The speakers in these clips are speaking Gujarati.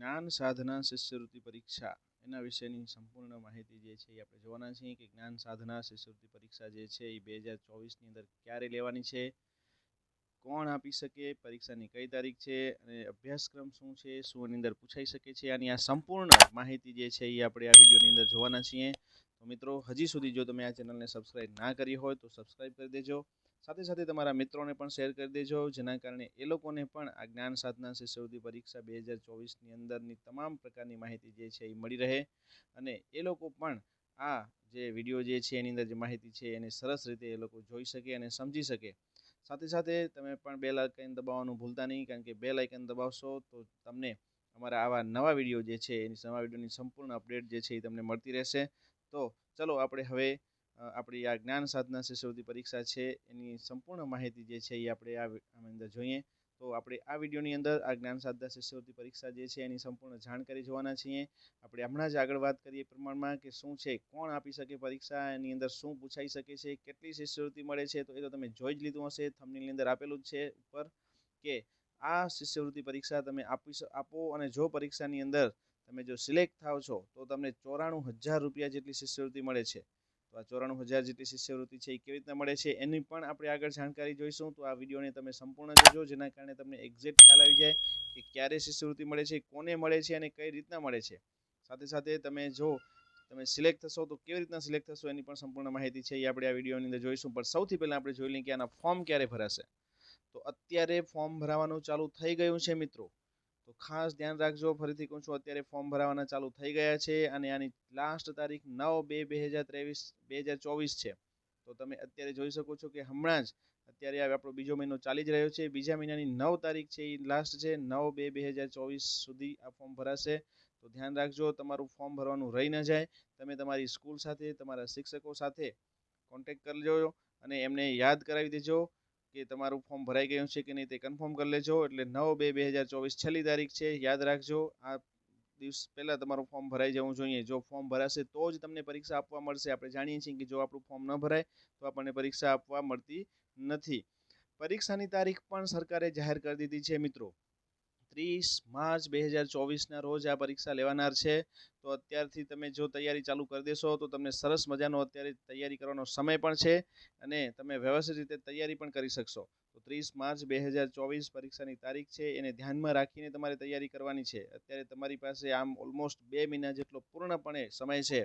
જ્ઞાન સાધના શિષ્યવૃત્તિ પરીક્ષા, એના વિશેની સંપૂર્ણ માહિતી જે છે એ આપણે જોવાના છીએ કે જ્ઞાન સાધના શિષ્યવૃત્તિ પરીક્ષા જે છે એ બે હજાર ચોવીસની અંદર ક્યારે લેવાની છે, કોણ આપી શકે, પરીક્ષાની કઈ તારીખ છે અને અભ્યાસક્રમ શું છે, શું એની અંદર પૂછાઈ શકે છે, આની આ સંપૂર્ણ માહિતી જે છે એ આપણે આ વિડીયોની અંદર જોવાના છીએ. તો મિત્રો, હજી સુધી જો તમે આ ચેનલને સબસ્ક્રાઈબ ના કરી હોય તો સબસ્ક્રાઈબ કરી દેજો. સાથે સાથે તમારા મિત્રોને પણ શેર કરી દેજો, જેના કારણે એ લોકોને પણ આ જ્ઞાન સાધના શિષ્યવૃત્તિ પરીક્ષા બે હજાર ચોવીસની અંદરની તમામ પ્રકારની માહિતી જે છે એ મળી રહે. અને એ લોકો પણ આ જે વીડિયો જે છે એની અંદર જે માહિતી છે એને સરસ રીતે એ લોકો જોઈ શકે અને સમજી શકે. સાથે સાથે તમે પણ બે આઇકન દબાવવાનું ભૂલતા નહીં, કારણ કે બે આઇકન દબાવશો તો તમને અમારા આવા નવા વીડિયો જે છે એની નવા વિડીયોની સંપૂર્ણ અપડેટ જે છે એ તમને મળતી રહેશે. તો ચલો, આપણે હવે આપણી આ જ્ઞાન સાધના શિષ્યવૃત્તિ પરીક્ષા છે, એની સંપૂર્ણ માહિતી જે છે એ આપણે આ અંદર જોઈએ. તો આપણે આ વિડીયોની અંદર આ જ્ઞાન સાધના શિષ્યવૃત્તિ પરીક્ષા જે છે એની સંપૂર્ણ જાણકારી જોવાના છીએ. આપણે હમણાં જ આગળ વાત કરીએ પ્રમાણમાં કે શું છે, કોણ આપી શકે પરીક્ષા, એની અંદર શું પૂછાઈ શકે છે, કેટલી શિષ્યવૃત્તિ મળે છે, તો એ તો તમે જોઈ જ લીધું હશે થંબનેલની અંદર આપેલું જ છે ઉપર કે આ શિષ્યવૃત્તિ પરીક્ષા તમે આપી આપો અને જો પરીક્ષાની અંદર તમે જો સિલેક્ટ થાવ છો, તો તમને ચોરાણું હજાર રૂપિયા જેટલી શિષ્યવૃત્તિ મળે છે. તો આ ચોરાણું હજાર જેટલી શિષ્યવૃત્તિ છે એ કેવી રીતના મળે છે એની પણ આપણે આગળ જાણકારી જોઈશું. તો આ વિડીયોને તમે સંપૂર્ણ જોજો, જેના કારણે તમને એક્ઝેક્ટ ખ્યાલ આવી જાય કે ક્યારે શિષ્યવૃત્તિ મળે છે, કોને મળે છે અને કઈ રીતના મળે છે. સાથે સાથે તમે જો તમે સિલેક્ટ થશો તો કેવી રીતના સિલેક્ટ થશો એની પણ સંપૂર્ણ માહિતી છે એ આપણે આ વિડીયોની અંદર જોઈશું. પણ સૌથી પહેલાં આપણે જોઈ લઈએ કે આના ફોર્મ ક્યારે ભરાશે. તો અત્યારે ફોર્મ ભરાવાનું ચાલુ થઈ ગયું છે મિત્રો. તો ખાસ ધ્યાન રાખજો, ફરીથી કહું છું, અત્યારે ફોર્મ ભરાવાના ચાલુ થઈ ગયા છે અને આની લાસ્ટ તારીખ નવ બે બે હજાર ત્રેવીસ, બે હજાર ચોવીસ છે. તો તમે અત્યારે જોઈ શકો છો કે હમણાં જ અત્યારે આ આપણો બીજો મહિનો ચાલી જ રહ્યો છે. બીજા મહિનાની નવ તારીખ છે એ લાસ્ટ છે. નવ બે બે હજાર ચોવીસ સુધી આ ફોર્મ ભરાશે. તો ધ્યાન રાખજો, તમારું ફોર્મ ભરવાનું રહી ન જાય. તમે તમારી સ્કૂલ સાથે, તમારા શિક્ષકો સાથે કોન્ટેક્ટ કરી લેજો અને એમને યાદ કરાવી દેજો. કે તમારું ફોર્મ ભરાઈ ગયું છે કે નહીં તે કન્ફર્મ કરી લેજો. એટલે નવ બે બે હજાર ચોવીસ છેલ્લી તારીખ છે. યાદ રાખજો, આ દિવસ પહેલાં તમારું ફોર્મ ભરાઈ જવું જોઈએ. જો ફોર્મ ભરાશે તો જ તમને પરીક્ષા આપવા મળશે. આપણે જાણીએ છીએ કે જો આપણું ફોર્મ ન ભરાય, તો આપણને પરીક્ષા આપવા મળતી નથી. પરીક્ષાની તારીખ પણ સરકારે જાહેર કરી દીધી છે મિત્રો. ત્રીસ માર્ચ બે હજાર ચોવીસના રોજ આ પરીક્ષા લેવાનાર છે. તો અત્યારથી તમે જો તૈયારી ચાલુ કરી દેશો, તો તમને સરસ મજાનો અત્યારે તૈયારી કરવાનો સમય પણ છે અને તમે વ્યવસ્થિત રીતે તૈયારી પણ કરી શકશો. તો ત્રીસ માર્ચ બે હજાર ચોવીસ પરીક્ષાની તારીખ છે, એને ધ્યાનમાં રાખીને તમારે તૈયારી કરવાની છે. અત્યારે તમારી પાસે આમ ઓલમોસ્ટ બે મહિના જેટલો પૂર્ણપણે સમય છે.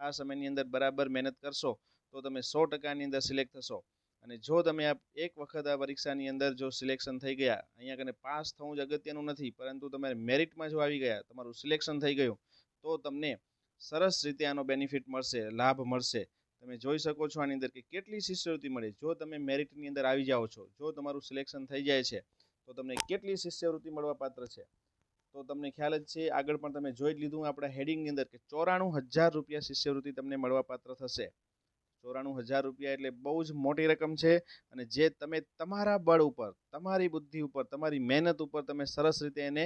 આ સમયની અંદર બરાબર મહેનત કરશો, તો તમે સો ટકાની અંદર સિલેક્ટ થશો. અને જો તમે આ એક વખત આ પરીક્ષાની અંદર જો સિલેક્શન થઈ ગયા, અહીંયા કને પાસ થવું જ અગત્યનું નથી, પરંતુ તમારે મેરિટમાં જો આવી ગયા, તમારું સિલેક્શન થઈ ગયું, તો તમને સરસ રીતે આનો બેનિફિટ મળશે, લાભ મળશે. તમે જોઈ શકો છો આની અંદર કે કેટલી શિષ્યવૃત્તિ મળે. જો તમે મેરિટની અંદર આવી જાઓ છો, જો તમારું સિલેક્શન થઈ જાય છે, તો તમને કેટલી શિષ્યવૃત્તિ મળવા પાત્ર છે? તો તમને ખ્યાલ જ છે, આગળ પણ તમે જોઈ લીધું આપણા હેડિંગની અંદર કે ચોરાણું હજાર રૂપિયા શિષ્યવૃત્તિ તમને મળવા પાત્ર થશે. ચોરાણું હજાર રૂપિયા એટલે બહુ જ મોટી રકમ છે અને જે તમે તમારા બળ ઉપર, તમારી બુદ્ધિ ઉપર, તમારી મહેનત ઉપર તમે સરસ રીતે એને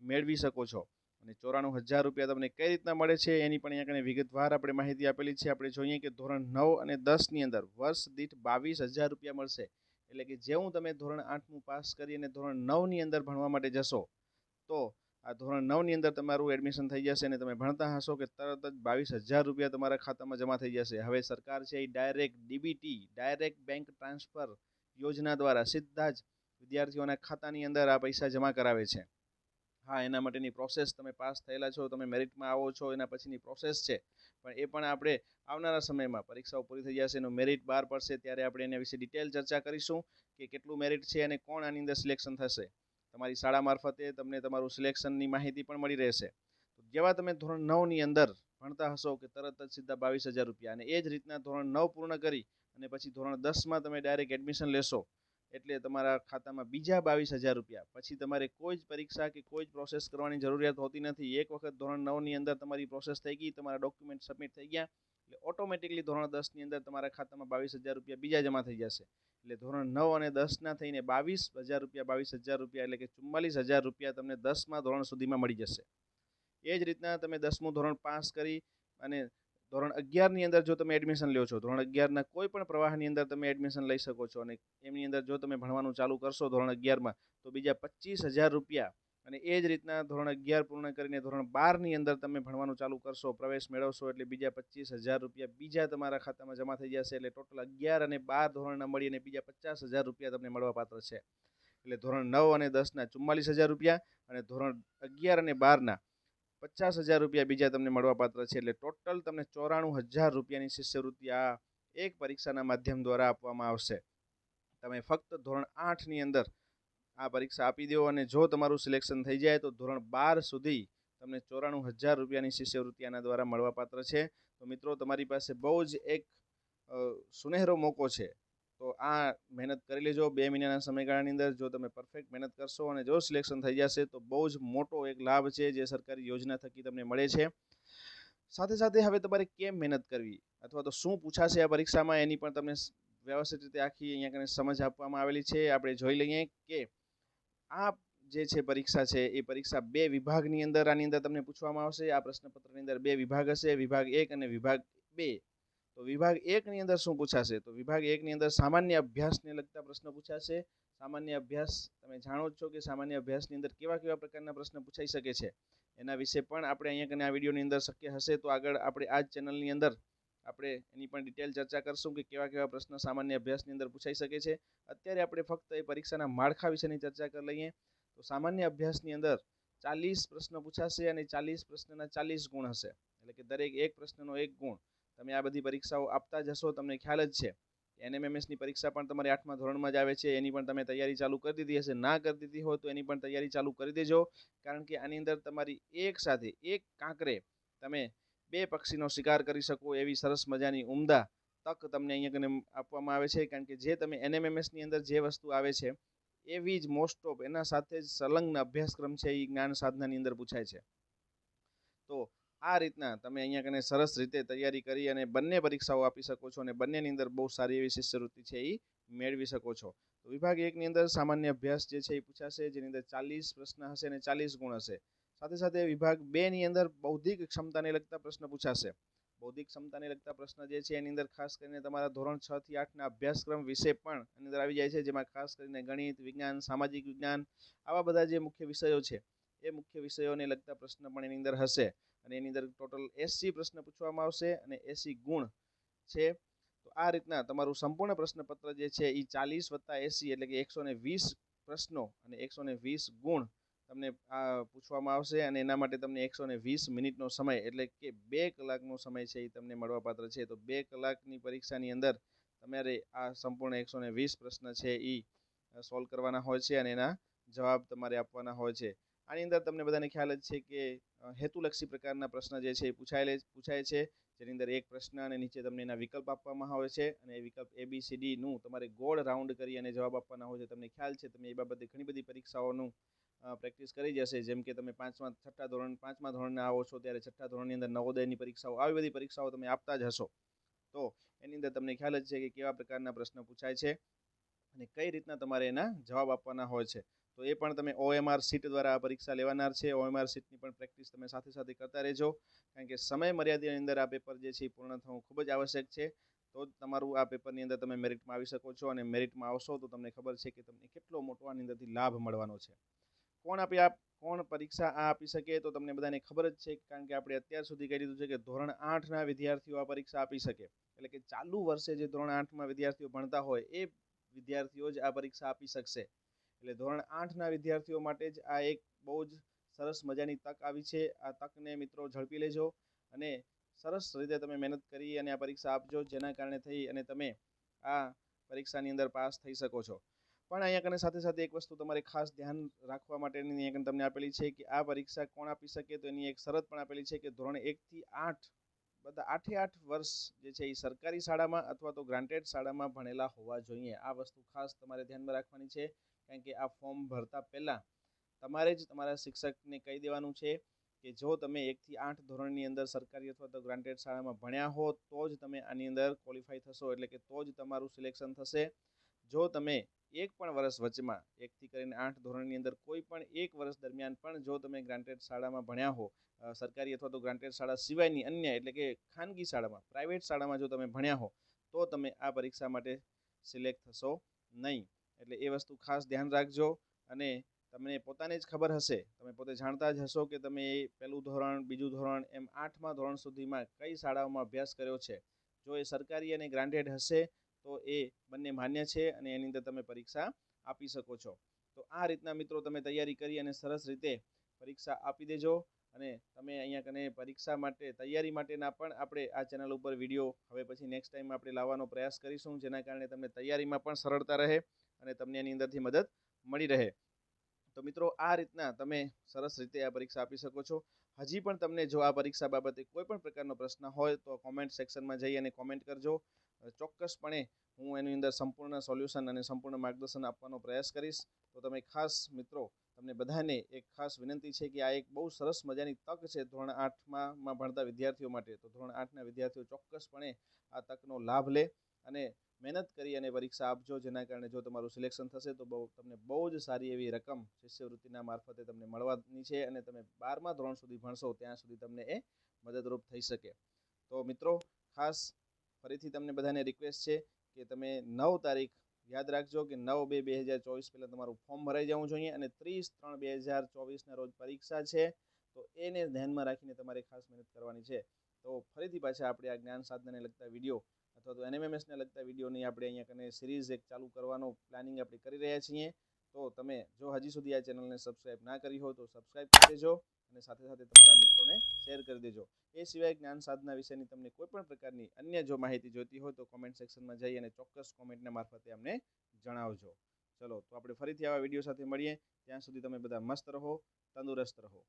મેળવી શકો છો. અને ચોરાણું હજાર રૂપિયા તમને કઈ રીતના મળે છે એની પણ અહીંયા કને વિગતવાર આપણે માહિતી આપેલી છે. આપણે જોઈએ કે ધોરણ નવ અને દસની અંદર વર્ષ દીઠ બાવીસ હજાર રૂપિયા મળશે. એટલે કે જેવું તમે ધોરણ આઠમું પાસ કરી અને ધોરણ નવની અંદર ભણવા માટે જશો, તો આ ધોરણ નવની અંદર તમારું એડમિશન થઈ જશે અને તમે ભણતા હશો કે તરત જ બાવીસ હજાર રૂપિયા તમારા ખાતામાં જમા થઈ જશે. હવે સરકાર છે એ direct DBT direct bank transfer યોજના દ્વારા સીધા જ વિદ્યાર્થીઓના ખાતાની અંદર આ પૈસા જમા કરાવે છે. હા, એના માટેની પ્રોસેસ તમે પાસ થયેલા છો, તમે મેરિટમાં આવો છો, એના પછીની પ્રોસેસ છે. પણ એ પણ આપણે આવનારા સમયમાં પરીક્ષાઓ પૂરી થઈ જશે, એનું મેરિટ બહાર પડશે, ત્યારે આપણે એના વિશે ડિટેલ ચર્ચા કરીશું કે કેટલું મેરિટ છે અને કોણ આની અંદર સિલેક્શન થશે. તમારી શાળા મારફતે તમને તમારું સિલેક્શનની માહિતી પણ મળી રહેશે. જેવા તમે ધોરણ નવની અંદર ભણતા હશો કે તરત જ સીધા બાવીસ હજાર રૂપિયા અને એ જ રીતના ધોરણ નવ પૂર્ણ કરી અને પછી ધોરણ દસમાં તમે ડાયરેક્ટ એડમિશન લેશો એટલે તમારા ખાતામાં બીજા બાવીસ હજાર રૂપિયા. પછી તમારે કોઈ જ પરીક્ષા કે કોઈ જ પ્રોસેસ કરવાની જરૂરિયાત હોતી નથી. એક વખત ધોરણ નવની અંદર તમારી પ્રોસેસ થઈ ગઈ, તમારા ડોક્યુમેન્ટ સબમિટ થઈ ગયા એટલે ઓટોમેટિકલી ધોરણ દસની અંદર તમારા ખાતામાં બાવીસ હજાર રૂપિયા બીજા જમા થઈ જશે. એટલે ધોરણ નવ અને દસના થઈને બાવીસ હજાર રૂપિયા, બાવીસ હજાર રૂપિયા એટલે કે ચુમ્માલીસ હજાર રૂપિયા તમને દસમા ધોરણ સુધીમાં મળી જશે. એ જ રીતના તમે દસમું ધોરણ પાસ કરી અને ધોરણ અગિયારની અંદર જો તમે એડમિશન લ્યો છો, ધોરણ અગિયારના કોઈ પણ પ્રવાહની અંદર તમે એડમિશન લઈ શકો છો અને એમની અંદર જો તમે ભણવાનું ચાલુ કરશો ધોરણ અગિયારમાં, તો બીજા પચીસ હજાર રૂપિયા અને એ જ રીતના ધોરણ અગિયાર પૂર્ણ કરીને ધોરણ બારની અંદર તમે ભણવાનું ચાલુ કરશો, પ્રવેશ મેળવશો એટલે બીજા પચીસ હજાર રૂપિયા બીજા તમારા ખાતામાં જમા થઈ જશે એટલે ટોટલ અગિયાર અને બાર ધોરણના મળી અને બીજા પચાસ હજાર રૂપિયા તમને મળવાપાત્ર છે. એટલે ધોરણ નવ અને દસના ચુમ્માલીસ હજાર રૂપિયા અને ધોરણ અગિયાર અને બારના પચાસ હજાર રૂપિયા બીજા તમને મળવાપાત્ર છે એટલે ટોટલ તમને ચોરાણું હજાર રૂપિયાની શિષ્યવૃત્તિ આ એક પરીક્ષાના માધ્યમ દ્વારા આપવામાં આવશે. તમે ફક્ત ધોરણ આઠની અંદર આ પરીક્ષા આપી દો અને જો તમારું સિલેક્શન થઈ જાય તો ધોરણ બાર સુધી તમને ચોરાણું હજાર રૂપિયાની શિષ્યવૃત્તિ આના દ્વારા મળવાપાત્ર છે. તો મિત્રો, તમારી પાસે બહુ જ એક સુનેહરો મોકો છે. તો આ મહેનત કરી લેજો. બે મહિનાના સમયગાળાની અંદર જો તમે પરફેક્ટ મહેનત કરશો અને જો સિલેક્શન થઈ જશે તો બહુ જ મોટો એક લાભ છે જે સરકારી યોજના થકી તમને મળે છે. સાથે સાથે હવે તમારે કેમ મહેનત કરવી? અથવા તો શું પૂછાશે આ પરીક્ષામાં? એની પણ તમને વ્યવસ્થિત રીતે આખી અહીંયા કને સમજ આપવામાં આવેલી છે. આપણે જોઈ લઈએ કે આ જે છે પરીક્ષા છે, એ પરીક્ષા બે વિભાગની અંદર, આની અંદર તમને પૂછવામાં આવશે. આ પ્રશ્નપત્રની અંદર બે વિભાગ હશે, વિભાગ એક અને વિભાગ બે. તો વિભાગ એકની અંદર શું પૂછાશે? તો વિભાગ એકની અંદર સામાન્ય અભ્યાસને લગતા પ્રશ્ન પૂછાશે. સામાન્ય અભ્યાસ, તમે જાણો છો કે સામાન્ય અભ્યાસની અંદર કેવા કેવા પ્રકારના પ્રશ્ન પૂછાઈ શકે છે. એના વિશે પણ આપણે અહીંયા કને આ વિડીયોની અંદર શક્ય હશે તો આગળ આપણે આ જ ચેનલની અંદર આપણે એની પણ ડિટેલ ચર્ચા કરશું કે કેવા કેવા પ્રશ્ન સામાન્ય અભ્યાસની અંદર પૂછાઈ શકે છે. અત્યારે આપણે ફક્ત એ પરીક્ષાના માળખા વિશેની ચર્ચા કરી લઈએ. તો સામાન્ય અભ્યાસની અંદર ચાલીસ પ્રશ્ન પૂછાશે અને ચાલીસ પ્રશ્નના ચાલીસ ગુણ હશે. એટલે કે દરેક એક પ્રશ્નનો એક ગુણ. તમે આ બધી પરીક્ષાઓ આપતા જશો તમને ખ્યાલ જ છે. એનએમએમએસની પરીક્ષા પણ તમારી આઠમા ધોરણમાં જ આવે છે, એની પણ તમે તૈયારી ચાલુ કરી દીધી હશે. ના કરી દીધી હોય તો એની પણ તૈયારી ચાલુ કરી દેજો. કારણ કે આની અંદર તમારી એક સાથે એક કાંકરે તમે બે પક્ષીનો શિકાર કરી શકો એવી સરસ મજાની ઉમદા તક તમને અહીંયા આપવામાં આવે છે. કારણ કે જે તમે એનએમએમએસની અંદર જે વસ્તુ આવે છે, એવી જ મોસ્ટ ઓફ એના સાથે જ સંલગ્ન અભ્યાસક્રમ છે એ જ્ઞાન સાધનાની અંદર પૂછાય છે. તો આ રીતના તમે અહીંયા કને સરસ રીતે તૈયારી કરી અને બંને પરીક્ષાઓ આપી શકો છો અને બંનેની અંદર બહુ સારી એવી શિષ્યવૃત્તિ છે એ મેળવી શકો છો. તો વિભાગ એકની અંદર સામાન્ય અભ્યાસ જે છે એ પૂછાશે, જેની અંદર ચાલીસ પ્રશ્ન હશે અને ચાલીસ ગુણ હશે. સાથે સાથે વિભાગ બે ની અંદર બૌદ્ધિક ક્ષમતાને લગતા પ્રશ્ન પૂછાશે. બૌદ્ધિક ક્ષમતાને લગતા પ્રશ્ન જે છે એની અંદર ખાસ કરીને તમારા ધોરણ છ થી આઠના અભ્યાસક્રમ વિશે પણ એની અંદર આવી જાય છે, જેમાં ખાસ કરીને ગણિત, વિજ્ઞાન, સામાજિક વિજ્ઞાન આવા બધા જે મુખ્ય વિષયો છે, એ મુખ્ય વિષયોને લગતા પ્રશ્ન પણ એની અંદર હશે. અને એની અંદર ટોટલ એસી પ્રશ્ન પૂછવામાં આવશે અને એસી ગુણ છે. તો આ રીતના તમારું સંપૂર્ણ પ્રશ્નપત્ર જે છે એ ચાલીસ વત્તા એસી એટલે કે એકસો વીસ પ્રશ્નો અને એકસો ને વીસ ગુણ તમને આ પૂછવામાં આવશે અને એના માટે તમને એકસો ને વીસ મિનિટનો સમય એટલે કે બે કલાકનો સમય છે એ તમને મળવાપાત્ર છે. તો બે કલાકની પરીક્ષાની અંદર તમારે આ સંપૂર્ણ એકસો ને વીસ પ્રશ્ન છે એ સોલ્વ કરવાના હોય છે અને એના જવાબ તમારે આપવાના હોય છે. આની અંદર તમને બધાને ખ્યાલ જ છે કે હેતુલક્ષી પ્રકારના પ્રશ્ન જે છે એ પૂછાયેલે, પૂછાય છે. જેની અંદર એક પ્રશ્ન અને નીચે તમને એના વિકલ્પ આપવામાં આવે છે અને એ વિકલ્પ એ બી સી ડીનું તમારે ગોળ રાઉન્ડ કરી અને જવાબ આપવાના હોય છે. તમને ખ્યાલ છે, તમે એ બાબતે ઘણી બધી પરીક્ષાઓનું પ્રેક્ટિસ કરી જશે. જેમ કે તમે પાંચમા, છઠ્ઠા ધોરણ, પાંચમા ધોરણના આવો છો, ત્યારે છઠ્ઠા ધોરણની અંદર નવોદયની પરીક્ષાઓ, આવી બધી પરીક્ષાઓ તમે આપતા જ હશો. તો એની અંદર તમને ખ્યાલ જ છે કે કેવા પ્રકારના પ્રશ્ન પૂછાય છે અને કઈ રીતના તમારે એના જવાબ આપવાના હોય છે. તો એ પણ તમે ઓએમઆર સીટ દ્વારા આ પરીક્ષા લેવાનાર છે. ઓએમઆર સીટની પણ પ્રેક્ટિસ તમે સાથે સાથે કરતા રહેજો. કારણ કે સમય મર્યાદાની અંદર આ પેપર જે છે એ પૂર્ણ થવું ખૂબ જ આવશ્યક છે. તો તમારું આ પેપરની અંદર તમે મેરિટમાં આવી શકો છો અને મેરિટમાં આવશો તો તમને ખબર છે કે તમને કેટલો મોટો આની અંદરથી લાભ મળવાનો છે. કોણ આપી આપ કોણ પરીક્ષા આ આપી શકે તો તમને બધાને ખબર જ છે કારણ કે આપણે અત્યાર સુધી કહી દીધું છે કે ધોરણ આઠના વિદ્યાર્થીઓ આ પરીક્ષા આપી શકે. એટલે કે ચાલુ વર્ષે જે ધોરણ આઠમાં વિદ્યાર્થીઓ ભણતા હોય એ વિદ્યાર્થીઓ જ આ પરીક્ષા આપી શકશે. એટલે ધોરણ આઠના વિદ્યાર્થીઓ માટે જ આ એક બહુ જ સરસ મજાની તક આવી છે. આ તકને મિત્રો ઝડપી લેજો અને સરસ રીતે તમે મહેનત કરી અને આ પરીક્ષા આપજો, જેના કારણે થઈ અને તમે આ પરીક્ષાની અંદર પાસ થઈ શકો છો. પણ અહીંયા કને સાથે સાથે એક વસ્તુ તમારે ખાસ ધ્યાન રાખવા માટેની અહીંયા તમને આપેલી છે કે આ પરીક્ષા કોણ આપી શકે તો એની એક શરત પણ આપેલી છે કે ધોરણ એકથી આઠ બધા આઠે આઠ વર્ષ જે છે એ સરકારી શાળામાં અથવા તો ગ્રાન્ટેડ શાળામાં ભણેલા હોવા જોઈએ. આ વસ્તુ ખાસ તમારે ધ્યાનમાં રાખવાની છે કારણ કે આ ફોર્મ ભરતા પહેલાં તમારે જ તમારા શિક્ષકને કહી દેવાનું છે કે જો તમે એકથી આઠ ધોરણની અંદર સરકારી અથવા તો ગ્રાન્ટેડ શાળામાં ભણ્યા હો તો જ તમે આની અંદર ક્વોલિફાય થશો. એટલે કે તો જ તમારું સિલેક્શન થશે. જો તમે એક પણ વર્ષ વચમાં, એકથી કરીને આઠ ધોરણની અંદર કોઈ પણ એક વર્ષ દરમિયાન પણ જો તમે ગ્રાન્ટેડ શાળામાં ભણ્યા હો સરકારી અથવા તો ગ્રાન્ટેડ શાળા સિવાયની અન્ય એટલે કે ખાનગી શાળામાં પ્રાઇવેટ શાળામાં જો તમે ભણ્યા હો, તો તમે આ પરીક્ષા માટે સિલેક્ટ થશો નહીં. એટલે એ વસ્તુ ખાસ ધ્યાન રાખજો અને તમને પોતાને જ ખબર હશે, તમે પોતે જાણતા જ હશો કે તમે એ પહેલું ધોરણ, બીજું ધોરણ, એમ આઠમા ધોરણ સુધીમાં કઈ શાળાઓમાં અભ્યાસ કર્યો છે. જો એ સરકારી અને ગ્રાન્ટેડ હશે તો એ બંને માન્ય છે અને એની અંદર તમે પરીક્ષા આપી શકો છો. તો આ રીતના મિત્રો તમે તૈયારી કરી અને સરસ રીતે પરીક્ષા આપી દેજો અને તમે અહીંયા કને પરીક્ષા માટે, તૈયારી માટેના પણ આપણે આ ચેનલ ઉપર વીડિયો હવે પછી નેક્સ્ટ ટાઈમ આપણે લાવવાનો પ્રયાસ કરીશું, જેના કારણે તમને તૈયારીમાં પણ સરળતા રહે અને તમને એની અંદરથી મદદ મળી રહે. તો મિત્રો, આ રીતના તમે સરસ રીતે આ પરીક્ષા આપી શકો છો. હજી પણ તમને જો આ પરીક્ષા બાબતે કોઈ પણ પ્રકારનો પ્રશ્ન હોય તો કોમેન્ટ સેક્શનમાં જઈ અને કોમેન્ટ કરજો. ચોક્કસપણે હું એની અંદર સંપૂર્ણ સોલ્યુશન અને સંપૂર્ણ માર્ગદર્શન આપવાનો પ્રયાસ કરીશ. તો તમે ખાસ મિત્રો, તમને બધાને એક ખાસ વિનંતી છે કે આ એક બહુ સરસ મજાની તક છે ધોરણ આઠમાં ભણતા વિદ્યાર્થીઓ માટે. તો ધોરણ આઠના વિદ્યાર્થીઓ ચોક્કસપણે આ તકનો લાભ લે અને મહેનત કરી અને પરીક્ષા આપજો. જેના કારણે જો તમારું સિલેક્શન થશે તો બહુ, તમને બહુ જ સારી એવી રકમ શિષ્યવૃત્તિના મારફતે તમને મળવાની છે અને તમે બારમા ધોરણ સુધી ભણશો, ત્યાં સુધી તમને એ મદદરૂપ થઈ શકે. તો મિત્રો, ખાસ ફરીથી તમને બધાને રિક્વેસ્ટ છે કે તમે નવ તારીખ યાદ રાખજો કે નવ બે બે હજાર ચોવીસ પહેલાં તમારું ફોર્મ ભરાઈ જવું જોઈએ અને ત્રીસ ત્રણ બે હજાર ચોવીસના રોજ પરીક્ષા છે, તો એને ધ્યાનમાં રાખીને તમારે ખાસ મહેનત કરવાની છે. તો ફરીથી પાછા આપણે આ જ્ઞાન સાધનાને લગતા વીડિયો અથવા તો એનએમએમએસને લગતા વિડીયોની આપણે અહીંયા કને સિરીઝ એક ચાલુ કરવાનો પ્લાનિંગ આપણે કરી રહ્યા છીએ. તો તમે જો હજી સુધી આ ચેનલને સબસ્ક્રાઇબ ના કરી હોય તો સબસ્ક્રાઈબ કરી દેજો. અને સાથે સાથે તમારા મિત્રોને શેર કરી દેજો. એ સિવાય જ્ઞાન સાધના વિશેની તમને કોઈ પણ પ્રકારની અન્ય જો માહિતી જોઈતી હોય તો કોમેન્ટ સેક્શનમાં જઈ અને ચોક્કસ કોમેન્ટના મારફતે અમને જણાવજો. ચલો, તો આપણે ફરીથી આવા વીડિયો સાથે મળીએ. ત્યાં સુધી તમે બધા મસ્ત રહો, તંદુરસ્ત રહો.